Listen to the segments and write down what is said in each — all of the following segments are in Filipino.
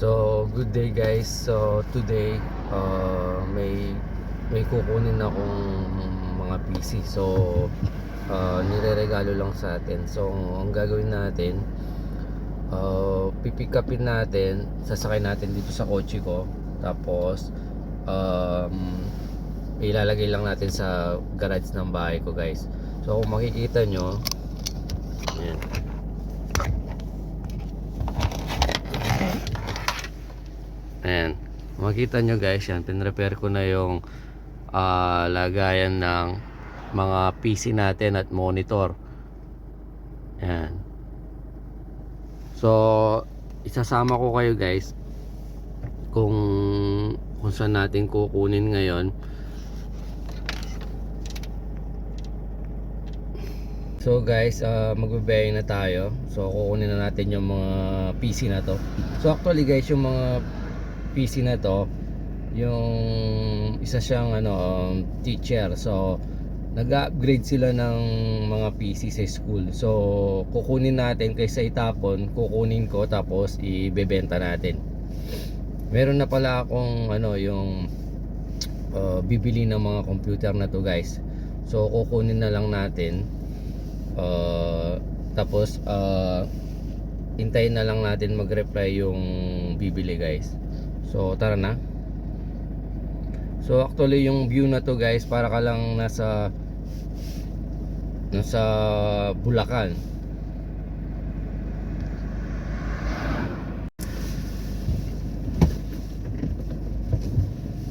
So, good day guys. So, today uh, may may kukunin akong mga PC. So, uh, nireregalo lang sa atin. So, ang gagawin natin, uh, pipick upin natin, sasakay natin dito sa kotse ko. Tapos, um, ilalagay lang natin sa garage ng bahay ko guys. So, kung makikita nyo, ayan. Ayan. Makita nyo guys yan. Pinrepair ko na yung ah, lagayan ng mga PC natin at monitor. Ayan. So, isasama ko kayo guys kung kung saan natin kukunin ngayon. So guys, uh, magbe na tayo. So kukunin na natin yung mga PC na to. So actually guys, yung mga PC na to, yung isa siyang ano um, teacher. So nag-upgrade sila ng mga PC sa school. So kukunin natin kaysa itapon, kukunin ko tapos ibebenta natin. Meron na pala akong ano yung uh, bibili ng mga computer na to guys. So kukunin na lang natin. Uh, tapos uh, hintayin na lang natin mag-reply yung bibili guys. So tara na. So actually yung view na to guys para ka lang nasa nasa Bulacan.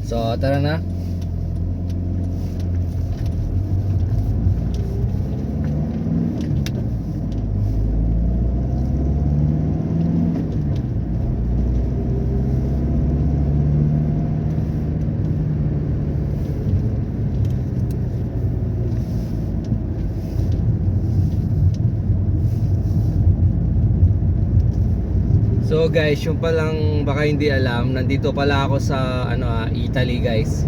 So tara na. So guys, yung palang baka hindi alam, nandito pala ako sa ano ah, Italy guys.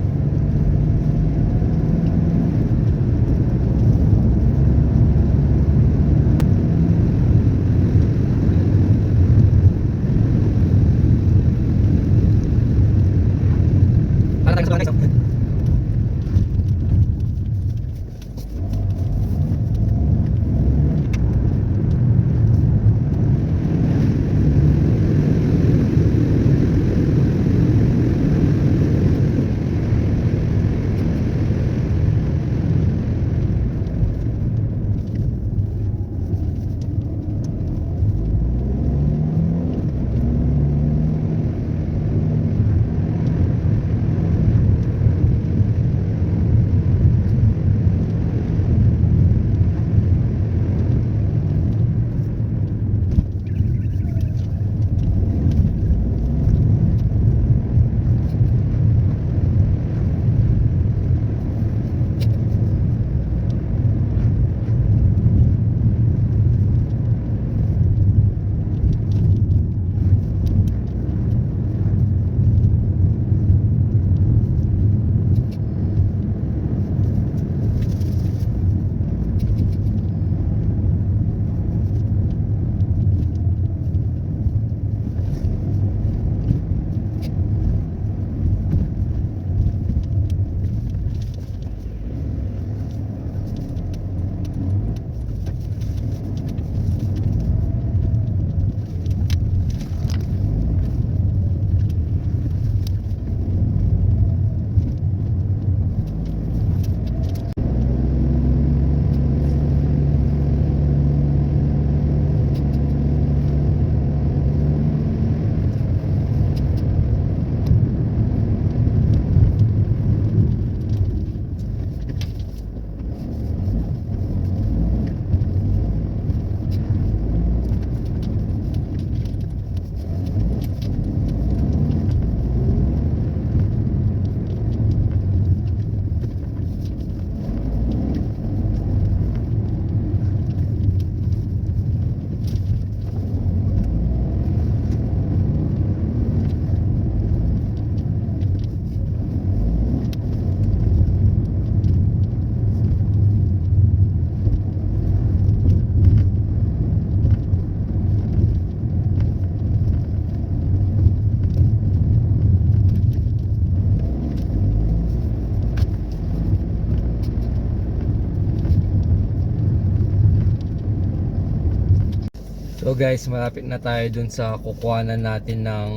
Guys, malapit na tayo dun sa kukuhanan natin ng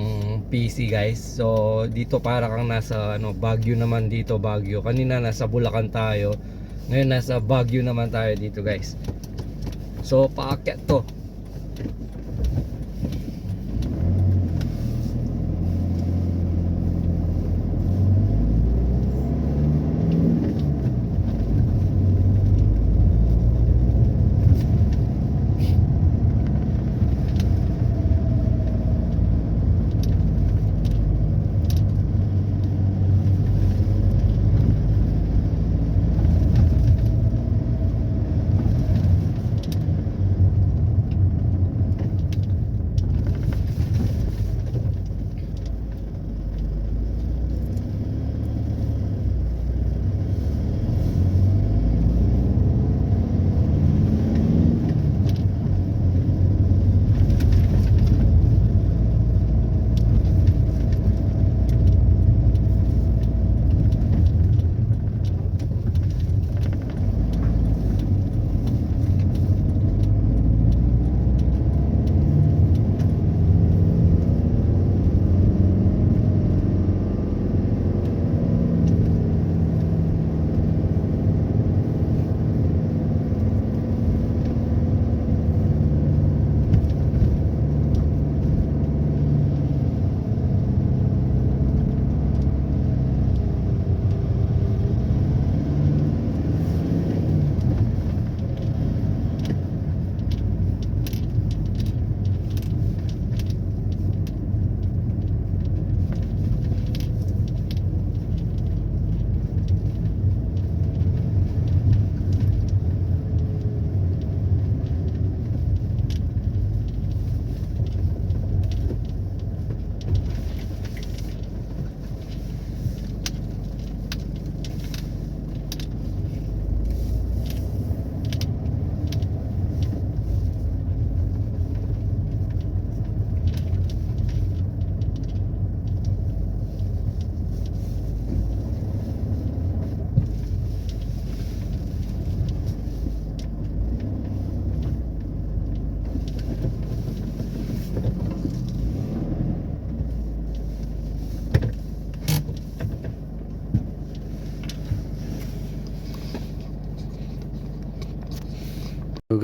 PC guys. So dito para kang nasa ano, Baguio naman dito, Baguio. Kanina nasa Bulacan tayo. Ngayon nasa Baguio naman tayo dito guys. So paakyat to.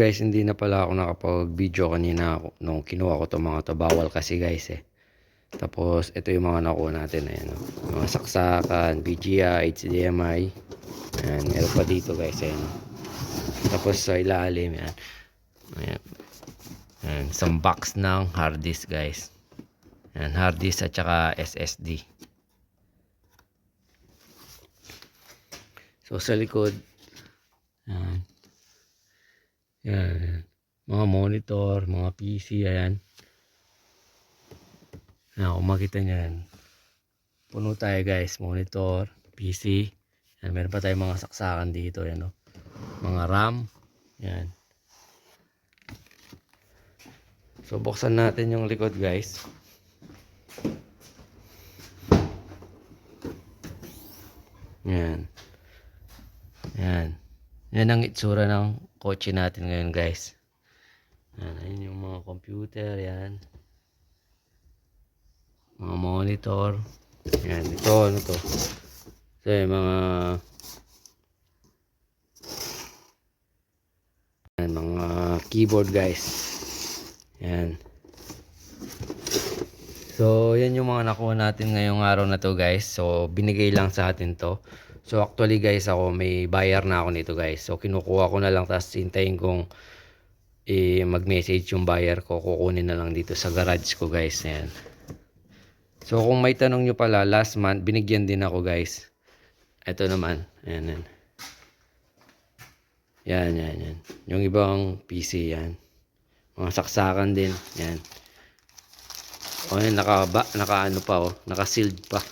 Guys, hindi na pala ako nakapag-video kanina nung kinuha ko to mga to. Bawal kasi guys eh. Tapos, ito yung mga nakuha natin. Ayan, oh. Mga saksakan, BGA, HDMI. Ayan, meron pa dito guys. Ayan. oh. Tapos sa ilalim, yan. Ayan. Ayan, isang box ng hard disk guys. Ayan, hard disk at saka SSD. So, sa likod, ayan. Yan. Mga monitor, mga PC, ayan. Ayan, kung makita nyo yan. Puno tayo guys, monitor, PC. Yan, meron pa tayong mga saksakan dito, yan o. Mga RAM, yan. So, buksan natin yung likod guys. Yan. Yan. Yan ang itsura ng kotse natin ngayon guys. Yan, yung mga computer, yan. Mga monitor. Yan, ito, ano to. So, yung mga yan, mga keyboard guys. Yan. So, yan yung mga nakuha natin ngayong araw na to guys. So, binigay lang sa atin to. So, actually guys, ako may buyer na ako nito guys. So, kinukuha ko na lang tapos hintayin kong eh, mag-message yung buyer ko. Kukunin na lang dito sa garage ko guys. Yan. So, kung may tanong nyo pala, last month, binigyan din ako guys. Ito naman. Ayan, yan. Yan, yan, yan. Yung ibang PC, yan. Mga saksakan din. Yan. O, yan, naka, ba, naka ano pa, oh. Naka-sealed pa.